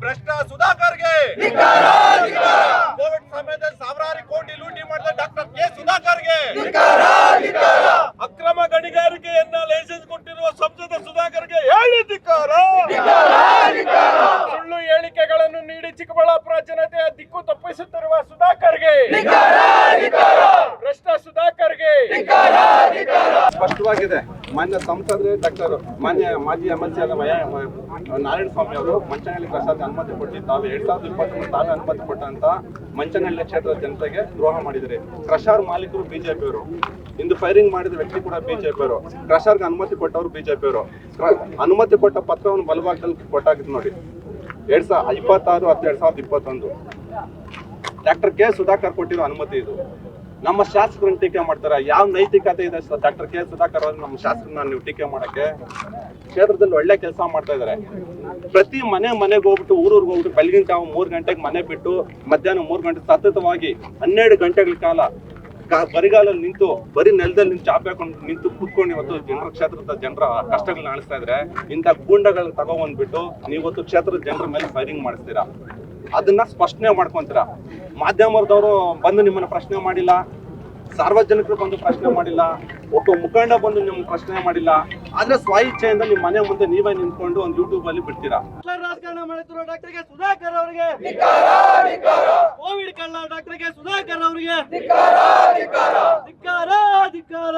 ಭ್ರಷ್ಟ ಸುಧಾಕರ್ಗೆ. ಕೋವಿಡ್ ಸಮಯದಲ್ಲಿ ಸಾವಿರಾರು ಕೋಟಿ ಲೂಟಿ ಮಾಡಿದ ಡಾಕ್ಟರ್ ಕೆ ಸುಧಾಕರ್ಗೆ. ಅಕ್ರಮ ಗಣಿಗಾರಿಕೆಯನ್ನ ಲೈಸೆನ್ಸ್ ಕೊಟ್ಟಿರುವ ಸಂಸದ ಸುಧಾಕರ್ಗೆ ಹೇಳಿ ಧಿಕ್ಕಾರ. ಸುಳ್ಳು ಹೇಳಿಕೆಗಳನ್ನು ನೀಡಿ ಚಿಕ್ಕಬಳ್ಳಾಪುರ ಜನತೆಯ ದಿಕ್ಕು ತಪ್ಪಿಸುತ್ತಿರುವ ಸುಧಾಕರ್ಗೆ ಭ್ರಷ್ಟ ಸುಧಾಕರ್ಗೆ ಸ್ಪಷ್ಟವಾಗಿದೆ. ಮಾನ್ಯ ಸಂಸದರು, ಡಾಕ್ಟರ್ ಮಾನ್ಯ ಮಾಜಿ ಎಂ ಎಲ್ ಸಿ ಆದ ವಯ- ನಾರಾಯಣ ಸ್ವಾಮಿ ಅವರು ಮಂಚನಹಳ್ಳಿ ಪ್ರಸಾದ್ ಅನುಮತಿ ಕೊಟ್ಟು ತಾವು ಎರಡ್ ಸಾವಿರದ ಇಪ್ಪತ್ತೊಂದು ತಾವೇ ಅನುಮತಿ ಕೊಟ್ಟಂತ ಮಂಚನಹಳ್ಳಿ ಕ್ಷೇತ್ರದ ಜನತೆಗೆ ದ್ರೋಹ ಮಾಡಿದರೆ ಕ್ರಷರ್ ಮಾಲೀಕರು ಬಿಜೆಪಿ ಅವರು. ಇಂದು ಫೈರಿಂಗ್ ಮಾಡಿದ ವ್ಯಕ್ತಿ ಕೂಡ ಬಿಜೆಪಿ ಅವರು. ಕ್ರಷರ್ಗೆ ಅನುಮತಿ ಕೊಟ್ಟವರು ಬಿಜೆಪಿ ಅವರು. ಅನುಮತಿ ಕೊಟ್ಟ ಪತ್ರವನ್ನು ಬಲಭಾಗದಲ್ಲಿ ಕೊಟ್ಟಾಗಿದ್ದು ನೋಡಿ. ಎರಡ್ ಸಾವಿರದ ಇಪ್ಪತ್ತಾರು ಹತ್ತು ಎರಡ್ ಸಾವಿರದ ಇಪ್ಪತ್ತೊಂದು. Doctor K. ಸುಧಾಕರ್ ಕೊಟ್ಟಿರೋ ಅನುಮತಿ ಇದು. ನಮ್ಮ ಶಾಸಕರನ್ನ ಟೀಕೆ ಮಾಡ್ತಾರೆ? ಯಾವ ನೈತಿಕತೆ ಇದೆ? ಡಾಕ್ಟರ್ ಕೆ ಸುಧಾಕರ್ ಅವರು ನಮ್ಮ ಶಾಸಕರನ್ನ ನೀವು ಟೀಕೆ ಮಾಡಕ್ಕೆ ಕ್ಷೇತ್ರದಲ್ಲಿ ಒಳ್ಳೆ ಕೆಲಸ ಮಾಡ್ತಾ ಇದಾರೆ. ಪ್ರತಿ ಮನೆ ಮನೆಗೆ ಹೋಗ್ಬಿಟ್ಟು, ಊರೂರ್ಗೆ ಹೋಗ್ಬಿಟ್ಟು ಬೆಳಗಿನ ಜಾವ ಮೂರ್ ಗಂಟೆಗೆ ಮನೆ ಬಿಟ್ಟು, ಮಧ್ಯಾಹ್ನ ಮೂರ್ ಗಂಟೆ ಸತತವಾಗಿ ಹನ್ನೆರಡು ಗಂಟೆಗಳ ಕಾಲ ಬರಿಗಾಲಲ್ಲಿ ನಿಂತು, ಬರೀ ನೆಲದಲ್ಲಿ ನಿಂತು ಚಾಪೆ ಹಾಕೊಂಡು ನಿಂತು ಕೂತ್ಕೊಂಡು ಇವತ್ತು ಜನರ ಕ್ಷೇತ್ರದ ಜನರ ಕಷ್ಟಗಳನ್ನ ಆಳಿಸ್ತಾ ಇದ್ರೆ. ಇಂಥ ಗೂಂಡಗಳನ್ನ ತಗೊಂಡ್ಬಂದ್ಬಿಟ್ಟು ನೀವತ್ತು ಕ್ಷೇತ್ರದ ಜನರ ಮೇಲೆ ಫೈರಿಂಗ್ ಮಾಡಿಸ್ತೀರಾ? ಅದನ್ನ ಸ್ಪಷ್ಟನೆ ಮಾಡ್ಕೊಂತೀರ? ಮಾಧ್ಯಮದವರು ಬಂದು ನಿಮ್ಮನ್ನ ಪ್ರಶ್ನೆ ಮಾಡಿಲ್ಲ ಸಾರ್ವಜನಿಕರು ಬಂದು ಪ್ರಶ್ನೆ ಮಾಡಿಲ್ಲ ಒಟ್ಟು ಮುಖಂಡ ಬಂದು ನಿಮ್ಗೆ ಪ್ರಶ್ನೆ ಮಾಡಿಲ್ಲ ಆದ್ರೆ ಸ್ವಇಚ್ಛೆಯಿಂದ ನಿಮ್ಮ ಮನೆ ಮುಂದೆ ನೀವೇ ನಿಂತ್ಕೊಂಡು ಒಂದು ಯೂಟ್ಯೂಬ್ ಅಲ್ಲಿ ಬಿಡ್ತೀರಾ? ರಾಜಕಾರಣ ಮಾಡ್ತಿರೋ ಡಾಕ್ಟರ್ಗೆ ಸುಧಾಕರ್ ಅವರಿಗೆ. ಕೋವಿಡ್ ಕಳ್ಳ ಡಾಕ್ಟರ್ಗೆ ಸುಧಾಕರ್ ಅವರಿಗೆ. ಧಿಕ್ಕಾರ ಧಿಕ್ಕಾರ.